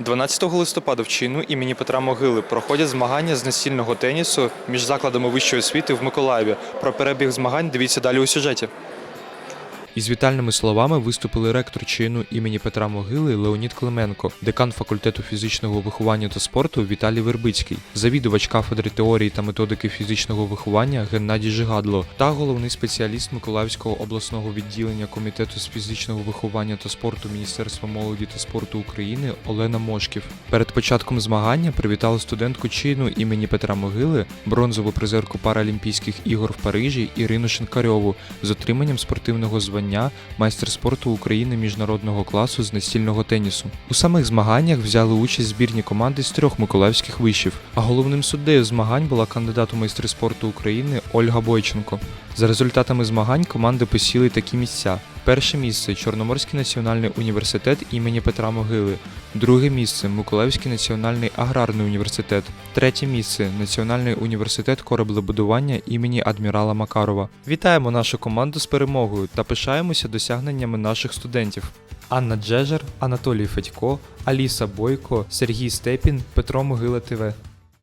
12 листопада в чину імені Петра Могили проходять змагання з настільного тенісу між закладами вищої освіти в Миколаєві. Про перебіг змагань дивіться далі у сюжеті. Із вітальними словами виступили ректор чину імені Петра Могили Леонід Клименко, декан факультету фізичного виховання та спорту Віталій Вербицький, завідувач кафедри теорії та методики фізичного виховання Геннадій Жигадло та головний спеціаліст Миколаївського обласного відділення комітету з фізичного виховання та спорту Міністерства молоді та спорту України Олена Мошків. Перед початком змагання привітали студентку чину імені Петра Могили, бронзову призерку Паралімпійських ігор в Парижі Ірину Шинкарьову з отриманням спортивного звання майстер спорту України міжнародного класу з настільного тенісу. У самих змаганнях взяли участь збірні команди з трьох миколаївських вишів. А головним суддею змагань була кандидат у майстри спорту України Ольга Бойченко. За результатами змагань команди посіли такі місця: перше місце Чорноморський національний університет імені Петра Могили, друге місце Миколаївський національний аграрний університет, третє місце Національний університет кораблебудування імені адмірала Макарова. Вітаємо нашу команду з перемогою та пишаємося досягненнями наших студентів. Анна Джежер, Анатолій Федько, Аліса Бойко, Сергій Степін, Петро Могила ТВ.